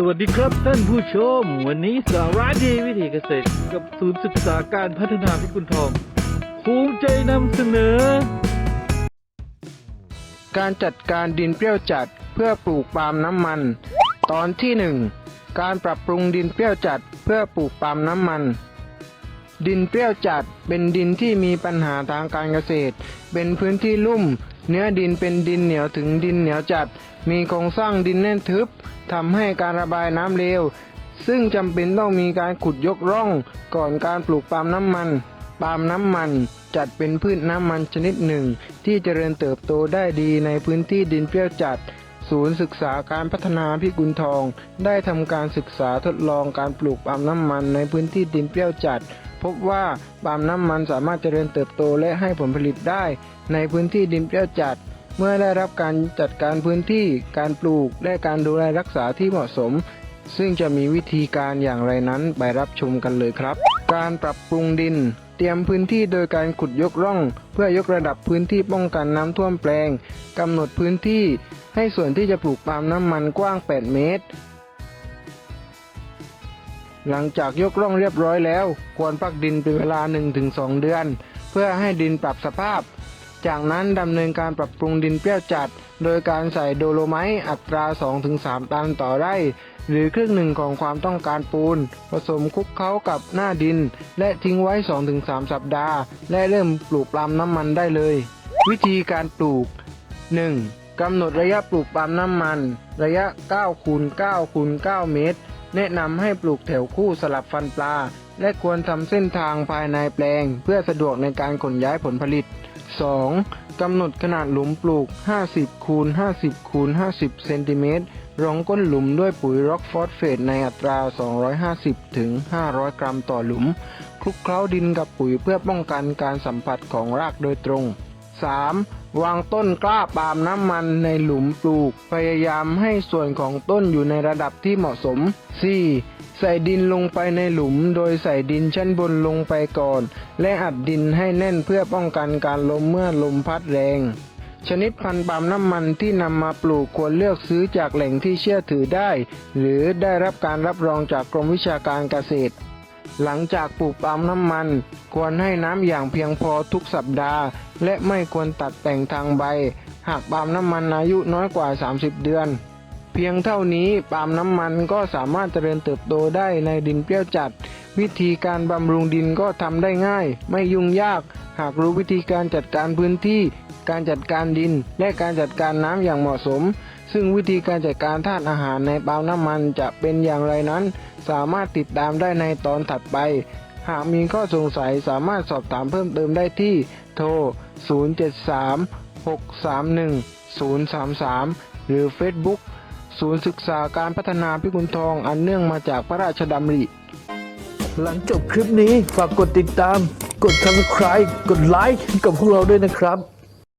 สวัสดีครับท่านผู้ชม วันนี้สาระดีวิถีเกษตรกับศูนย์ศึกษาการพัฒนาพิกุลทองภูมิใจนำเสนอ การจัดการดินเปรี้ยวจัดเพื่อปลูกปาล์มน้ำมัน ตอนที่ 1 การปรับปรุงดินเปรี้ยวจัดเพื่อปลูกปาล์มน้ำมัน ดินเปรี้ยวจัด เป็นดินที่มีปัญหาทางการเกษตร เป็นพื้นที่ลุ่ม เนื้อดินเป็นดินเหนียวถึงดินเหนียวจัด มีโครงสร้างดินแน่นทึบทำให้การระบายน้ำเร็วซึ่งจำเป็นต้องมีการขุดยกร่อง ก่อนการปลูกปาล์มน้ำมัน ปาล์มน้ำมันจัดเป็นพืชน้ำมันชนิดหนึ่ง ที่เจริญเติบโตได้ดีในพื้นที่ดินเปรี้ยวจัดศูนย์ศึกษาการพัฒนาพิกุลทอง ได้ทำการศึกษาทดลองการปลูกปาล์มน้ำมันในพื้นที่ดินเปรี้ยวจัด พบว่าปาล์มน้ำมันสามารถเจริญเติบโตและให้ผลผลิตได้ในพื้นที่ดินเปรี้ยวจัด เมื่อได้รับการจัดการพื้นที่การปลูกและการดูแลรักษาที่เหมาะสม ซึ่งจะมีวิธีการอย่างไรนั้นไปรับชมกันเลยครับ การปรับปรุงดิน เตรียมพื้นที่โดยการขุดยกร่อง เพื่อยกระดับพื้นที่ป้องกันน้ำท่วมแปลงกำหนดพื้นที่ให้ส่วนที่จะปลูกปาล์มน้ำมันกว้าง 8 เมตร หลังจากยกร่องเรียบร้อยแล้ว ควรพักดินเป็นเวลา 1-2 เดือน เพื่อให้ดินปรับสภาพ จากนั้นดำเนินการปรับปรุงดินเปรี้ยวจัด โดยการใส่โดโลไมต์อัตรา 2-3 ตันต่อไร่ หรือครึ่งหนึ่งของความต้องการปูน ผสมคลุกเคล้ากับหน้าดิน และทิ้งไว้ 2-3 สัปดาห์ และเริ่มปลูกปล์มน้ำมันได้เลย วิธีการปลูก 1. กำหนดระยะปลูกปาล์มน้ำมัน ระยะ9คูณ9คูณ9เมตร แนะนำให้ปลูกแถวคู่สลับฟันปลา และควรทำเส้นทางภายในแปลง เพื่อสะดวกในการขนย้ายผลผลิต 2. กำหนดขนาดหลุมปลูก 50คูณ50คูณ50เซนติเมตรรองก้นหลุมด้วยปุ๋ยร็อกฟอสเฟตในอัตรา 250ถึง500 กรัมต่อหลุม คลุกเคล้าดินกับปุ๋ยเพื่อป้องกันการสัมผัสของรากโดยตรง 3. วางต้นกล้าปาล์มน้ำมันในหลุมปลูก พยายามให้ส่วนของต้นอยู่ในระดับที่เหมาะสม 4. ใส่ดินลงไปในหลุม โดยใส่ดินชั้นบนลงไปก่อน และอัดดินให้แน่นเพื่อป้องกันการล้มเมื่อลมพัดแรง ชนิดพันธุ์ปาล์มน้ำมันที่นำมาปลูกควรเลือกซื้อจากแหล่งที่เชื่อถือได้ หรือได้รับการรับรองจากกรมวิชาการเกษตร หลังจากปลูกปาล์มน้ำมัน ควรให้น้ำอย่างเพียงพอทุกสัปดาห์ และไม่ควรตัดแต่งทางใบ หากปาล์มน้ำมันอายุน้อยกว่า 30 เดือน เพียงเท่านี้ปาล์มน้ำมันก็สามารถเจริญเติบโตได้ในดินเปรี้ยวจัด วิธีการบำรุงดินก็ทำได้ง่าย ไม่ยุ่งยาก หากรู้วิธีการจัดการพื้นที่ การจัดการดิน และการจัดการน้ำอย่างเหมาะสม ซึ่งวิธีการจัดการธาตุอาหารในปาล์มน้ำมันจะเป็นอย่างไรนั้น สามารถติดตามได้ในตอนถัดไป หากมีข้อสงสัยสามารถสอบถามเพิ่มเติมได้ที่ โทร 073 631 033 หรือ Facebook ศูนย์ศึกษาการพัฒนาพิกุลทองอันเนื่องมาจากพระราชดำริ หลังจบคลิปนี้ฝากกดติดตาม กด subscribe กดไลค์กับพวกเราด้วยนะครับ